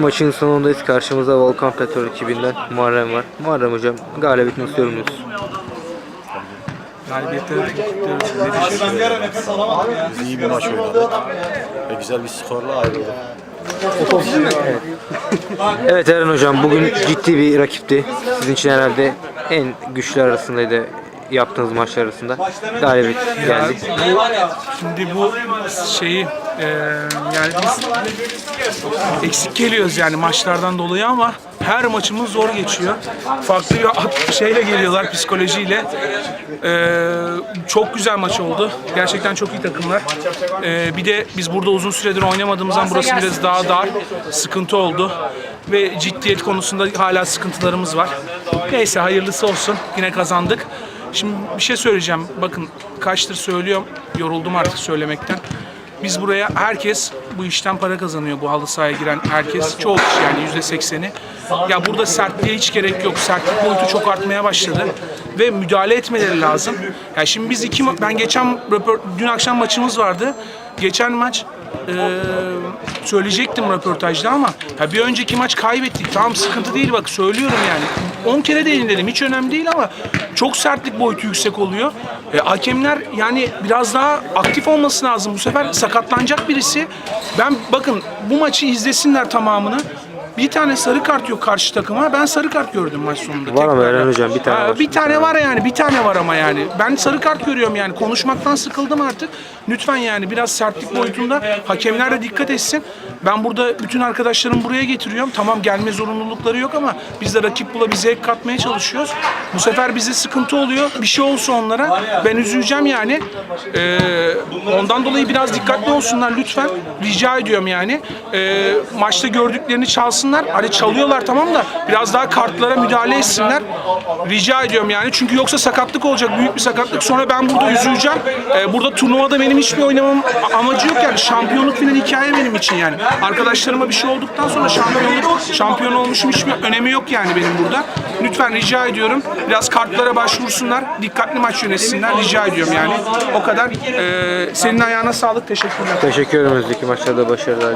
Maçın sonundayız. Karşımızda Volkan Petrol ekibinden Muharrem var. Muharrem hocam galibiyeti nasıl yorumluyorsun? Galibiyetleri kutluyoruz. Ne düşünüyorsunuz? İyi bir maç oynadık. Ve güzel bir skorla ayrıldık. Evet Eren hocam bugün ciddi bir rakipti. Sizin için herhalde en güçlü arasındaydı yaptığınız maçlar arasında. Galibiyet geldi. Şimdi bu şeyi e, yani biz eksik geliyoruz yani maçlardan dolayı ama her maçımız zor geçiyor. Farklı bir at- şeyle geliyorlar psikolojiyle. E, çok güzel maç oldu. Gerçekten çok iyi takımlar. E, bir de biz burada uzun süredir oynamadığımızdan burası biraz daha dar. Sıkıntı oldu. Ve ciddiyet konusunda hala sıkıntılarımız var. Neyse hayırlısı olsun. Yine kazandık. Şimdi bir şey söyleyeceğim. Bakın kaçtır söylüyorum. Yoruldum artık söylemekten. Biz buraya herkes bu işten para kazanıyor. Bu halı sahaya giren herkes. Çoğu kişi yani yüzde sekseni. Ya burada sertliğe hiç gerek yok. Sertlik boyutu çok artmaya başladı. Ve müdahale etmeleri lazım. Ya şimdi biz iki ben geçen dün akşam maçımız vardı. Geçen maç eee, söyleyecektim röportajda ama ya bir önceki maç kaybettik. Tamam sıkıntı değil bak söylüyorum yani. 10 kere de dedim hiç önemli değil ama çok sertlik boyutu yüksek oluyor. E, hakemler yani biraz daha aktif olması lazım. Bu sefer sakatlanacak birisi. Ben bakın bu maçı izlesinler tamamını. Bir tane sarı kart yok karşı takıma. Ben sarı kart gördüm maç sonunda. Var ama. Eren hocam, bir tane Ha, var. Bir tane var yani. Bir tane var ama yani. Ben sarı kart görüyorum yani. Konuşmaktan sıkıldım artık. Lütfen yani biraz sertlik boyutunda hakemler de dikkat etsin. Ben burada bütün arkadaşlarımı buraya getiriyorum. Tamam gelme zorunlulukları yok ama biz de rakip bula bir zevk katmaya çalışıyoruz. Bu sefer bize sıkıntı oluyor. Bir şey olsa onlara ben üzüleceğim yani. Ee, ondan dolayı biraz dikkatli olsunlar lütfen. Rica ediyorum yani. Ee, maçta gördüklerini çalsınlar. Hani çalıyorlar tamam da biraz daha kartlara müdahale etsinler. Rica ediyorum yani. Çünkü yoksa sakatlık olacak. Büyük bir sakatlık. Sonra ben burada üzüleceğim. Ee, burada turnuvada benim hiçbir oynamam amacı yok yani. Şampiyonluk falan hikaye benim için yani. Arkadaşlarıma bir şey olduktan sonra şampiyonluk, şampiyon olmuşum hiçbir önemi yok yani benim burada. Lütfen rica ediyorum. Biraz kartlara başvursunlar. Dikkatli maç yönetsinler. Rica ediyorum yani. O kadar. Ee, senin ayağına sağlık. Teşekkürler. Teşekkür ederim önümüzdeki maçlarda başarılar.